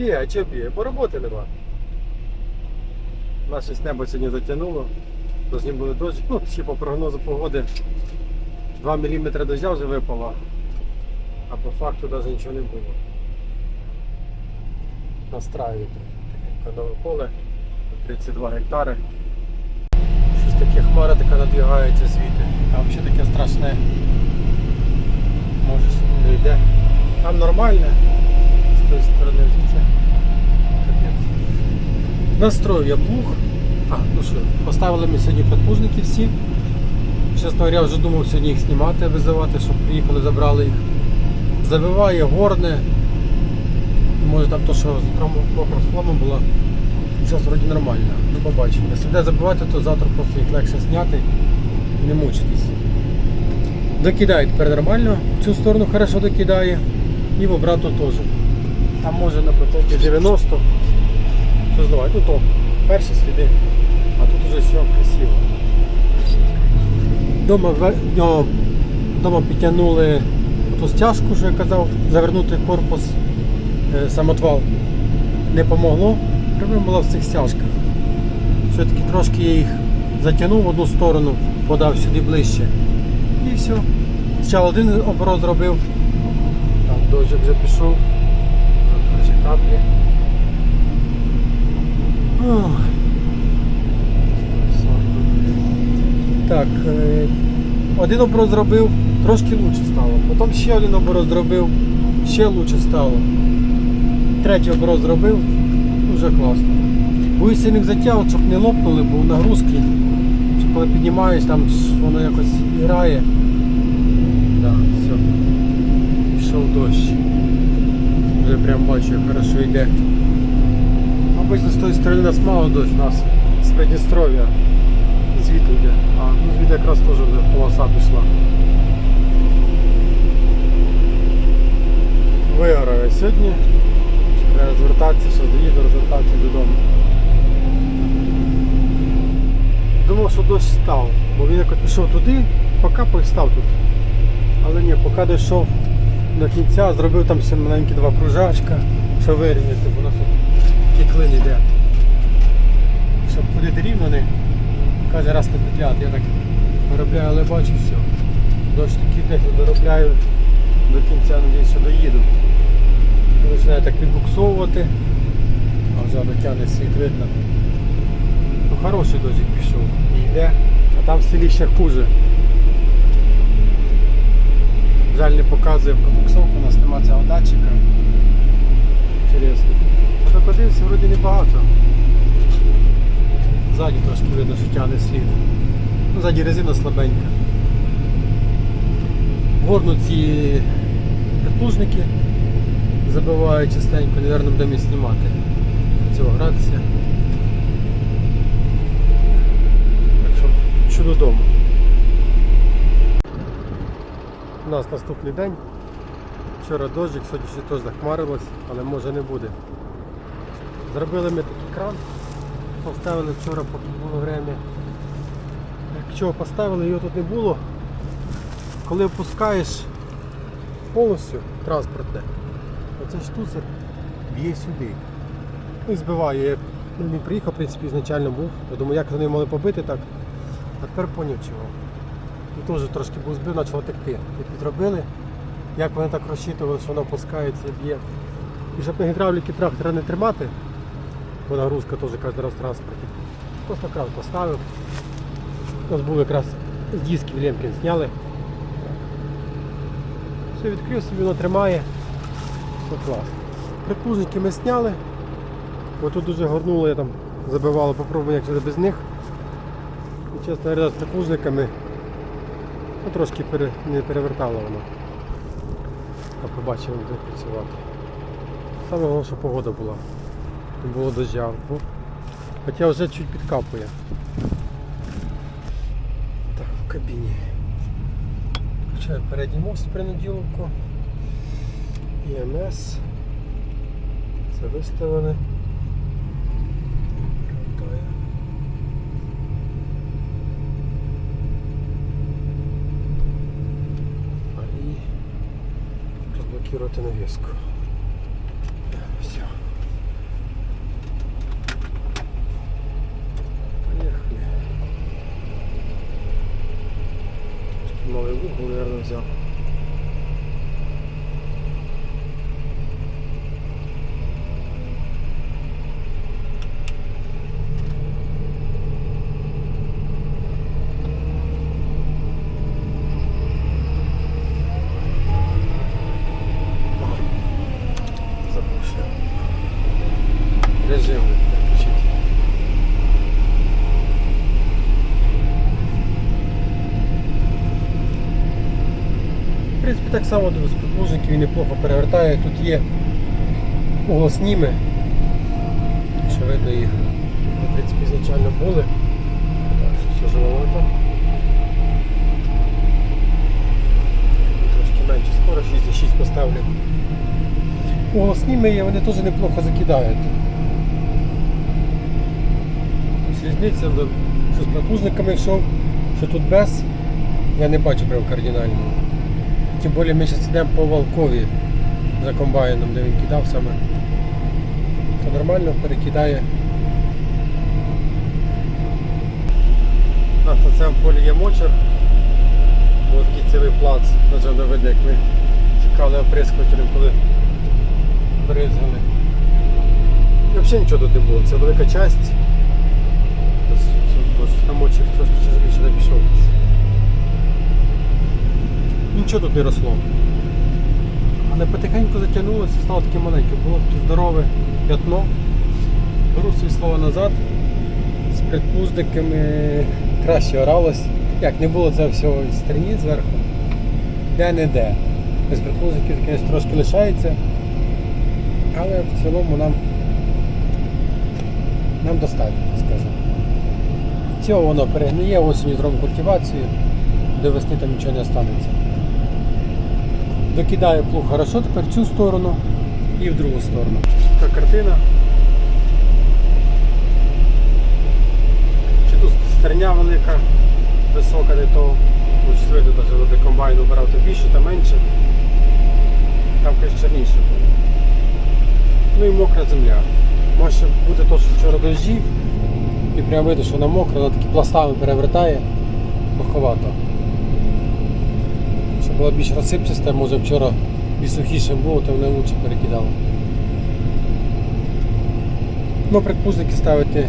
б'є, а чого б'є? Бо роботи нема. Наше небо сьогодні затягнуло. Должні були дощ. Ну, ще по прогнозу погоди 2 мм дождя вже випало, а по факту навіть нічого не було. Настраюють таке нове поле 32 гектари. Щось таке хмара така надвігається звідти. А взагалі таке страшне. Може не йде. Там нормально. Тої сторони звідси. Настроїв я плуг. А, ну що, поставили ми сьогодні підпужники всі. Чесно говоря, вже думав сьогодні їх знімати, визивати, щоб приїхали, забрали їх. Забиває, горне. Може там то, що з мокросхломом було. Зараз вроді нормально. Побачимо. Якщо буде забивати, то завтра просто їх легше зняти і не мучитись. Докидає тепер нормально, в цю сторону хорошо докидає і в обратну теж. Там може на проценті 90 що здавати. Ну то перші сліди, а тут уже все красиво. Дома, ну, дома підтягнули ту стяжку, що я казав, завернути корпус е, самотвал. Не помогло. Проблема була в цих стяжках. Все-таки трошки я їх затягнув в одну сторону, подав сюди ближче. І все. Спочатку один оборот зробив, там дощик вже пішов, вже каплі. Так, е, один оборот зробив, трошки краще стало. Потім ще один оборот зробив, ще краще стало. Третій оборот зробив, дуже класно. Боюсь сильних затягу, щоб не лопнули, бо нагрузки. Що коли піднімаєш, там воно якось грає. Да, все. Пішов дощ. Прям бачу, як хорошо йде. Обично з тої сторони нас мало дощ, у нас з Придністров'я звідти йде. А, ну звідти якраз теж вже полоса пішла. Вигораю сьогодні. Треба звертатися, що доїду розвертатися додому. Думав, що дощ став, бо він якось пішов туди, покапав і став тут. Але ні, поки дійшов до кінця, зробив там ще маленькі два кружачка, що вирівняти, бо у нас тут кіклин йде. Щоб ходити рівно не каже раз не петляти. Я так виробляю, але бачу все. Дощ такий техніку доробляю до кінця, надіюсь, що доїду. Починає так підбуксовувати, а вже дотягне світ видно. Ну, хороший дощик пішов і йде, а там в селі ще хуже. Жаль не показує пробуксовку, у нас нема цього датчика. Інтересно. А подивився, вроді небагато. Ззаді трошки видно, що тягне слід. Ну, ззаді резина слабенька. Горну ці підплужники забиваю частенько, мабуть, будемо і знімати цього гратися. Так що що додому. У нас наступний день. Вчора дощик, сьогодні ще теж захмарилось, але може не буде. Зробили ми такий кран, поставили вчора, поки було время. Якщо поставили, його тут не було. Коли опускаєш повністю транспортне, оцей штуцер б'є сюди. І збиває. Ну, не приїхав, в принципі, ізначально був. Я думаю, як вони могли побити так. А тепер поняв чого. І теж трошки був збив, почало текти. І підробили. Як вони так розчитували, що воно опускається і б'є. І щоб на гідравліки трактора не тримати, бо нагрузка теж кожен раз в транспорті. Просто кран поставив. У нас був якраз з дисків Лемкін зняли. Все відкрив собі, воно тримає. Все класно. Припужники ми зняли. Бо тут дуже горнуло, я там забивало, попробую як же без них. І чесно з припужниками ну, трошки пере, не перевертало воно. А побачимо, буде працювати. Саме головне, що погода була. Не було дождя. Хоча вже чуть підкапує. Так, в кабіні. Включаю передній мост принуділовку. ІМС. Це виставлене. заблокировать навеску. Все. Поехали. Новый угол, наверное, взял. В принципі, так само до безподлужників він неплохо перевертає. Тут є уголосніми, що видно їх. В принципі, ізначально були. Так, що все живовато. Трошки менше скоро 6,6 поставлю. Уголосніми є, вони теж неплохо закидають. Ось Різниця, що з пропускниками йшов, що тут без, я не бачу прям кардинально. Тим більше ми зараз йдемо по Волкові за комбайном, де він кидав саме. То нормально перекидає. На цьому полі є мочер. Ось такий цілий плац, на видно, як ми цікавили оприскувателем, коли бризгали. Взагалі нічого тут не було, це велика часть. Ось, ось Там мочер трошки більше не пішов. Нічого тут не росло. Але потихеньку затягнулося і стало таке маленьке. Було таке здорове п'ятно. Беру свої слова назад. З предпуздиками краще оралось. Як не було це всього із стерні зверху. Де не де. Без предпуздиків, звісно, трошки лишається. Але в цілому нам, нам достатньо, скажімо. Цього воно перегниє, осінню зробимо культивацію, до весни там нічого не останеться. Докидаю плуг хорошо тепер в цю сторону і в другу сторону. Така картина. Чи тут стерня велика, висока не то. Видно, навіть до комбайну брав то більше, то менше. Там якось черніше було. Ну і мокра земля. Може бути то, що вчора дощі, і прямо видно, що вона мокра, вона такі пластами перевертає, поховато. Була більш розсипчаста, може вчора більш сухіше було, то вони лучше перекидало. Ну, предпузники ставити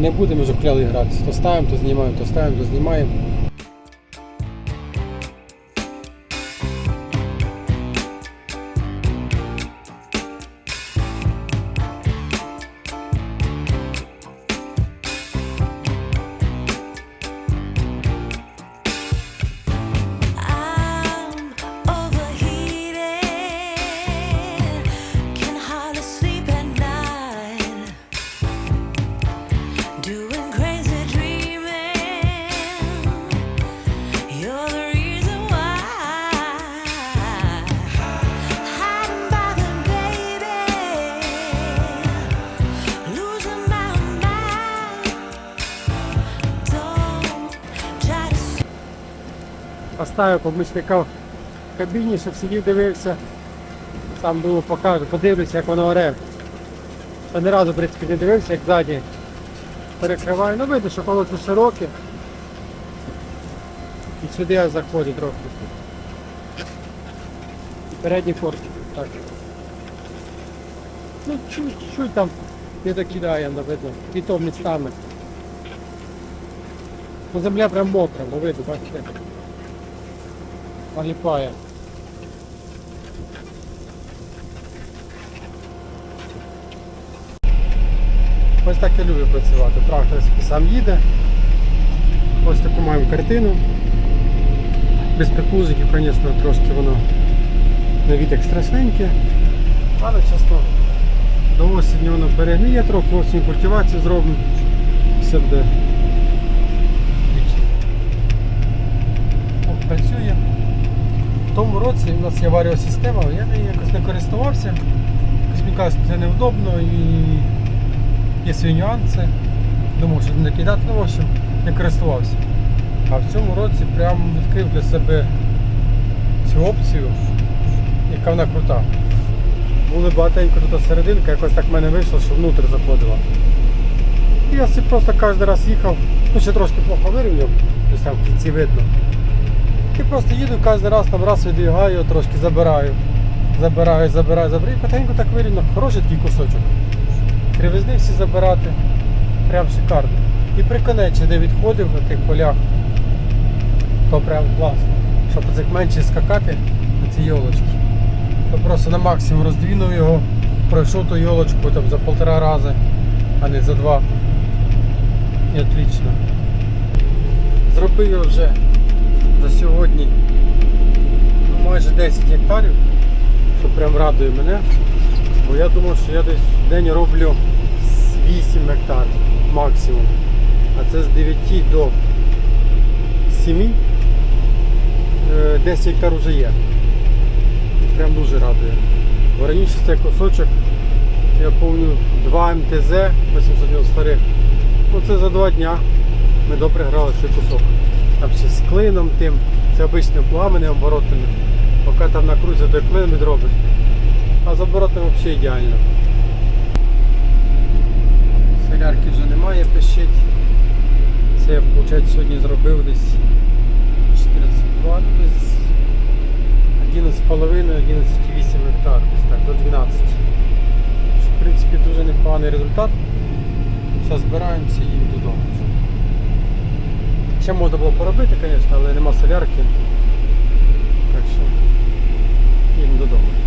не будемо, вже кляли гратися. То ставимо, то знімаємо, то ставимо, то знімаємо. Поставив помічника в кабіні, щоб сидів, дивився. Сам було покажу, подивлюся, як воно оре. Я ні разу, в принципі, не дивився, як ззаді перекриваю. Ну видно, що колесо широке. І сюди я заходить трохи. Передній форт. Так. Ну, чуть-чуть там не докидає, ну, видно, і то містами. Ну, земля прям мокра, ну видно, бачите. Наліпає. Ось так я люблю працювати. Трактор сам їде. Ось таку маємо картину. Без припузиків, звісно, трошки воно на віток страшненьке. Але часто до осені воно перегниє трохи, осінь культивацію зробимо. Все буде. В тому році у нас є варіосистема, я нею якось не користувався. Якось це невдобно і є свої нюанси. Думав, що не кидати, ну в общем, не користувався. А в цьому році прям відкрив для себе цю опцію, яка вона крута. Були багатенько тут серединка, якось так в мене вийшло, що внутрь заходила. І я просто кожен раз їхав, ну ще трошки плохо вирівняв, ось там в кінці видно. І просто їду кожен раз там раз відвігаю, його трошки забираю. Забираю, забираю, забираю. І потихеньку так вирівно. Хороший такий кусочок. Кривизни всі забирати. Прям шикарно. І приконечі, де відходив на тих полях, то прям класно. Щоб цих менше скакати на ці йолочки. То просто на максимум роздвинув його, пройшов ту йолочку там за полтора рази, а не за два. І отлично. Зробив його вже за сьогодні ну, майже 10 гектарів, що прям радує мене. Бо я думав, що я десь в день роблю 8 гектарів максимум. А це з 9 до 7. е, 10 гектар вже є. І прям дуже радує. Бо раніше цей кусочок, я пам'ятаю, 2 МТЗ 893. Ну це за два дня ми добре грали цей кусок. Там ще з клином тим, це обичними плугами не оборотними. Поки там накрутиться, то клин відробиш. А з оборотним взагалі ідеально. Солярки вже немає, пищить. Це я, виходить, сьогодні зробив десь 42, ну десь 11,5, 11,8 гектар, десь так, до 12. В принципі, дуже непоганий результат. Зараз збираємося і їдемо додому. Ще можна було поробити, звісно, але нема солярки. Так що їдемо додому.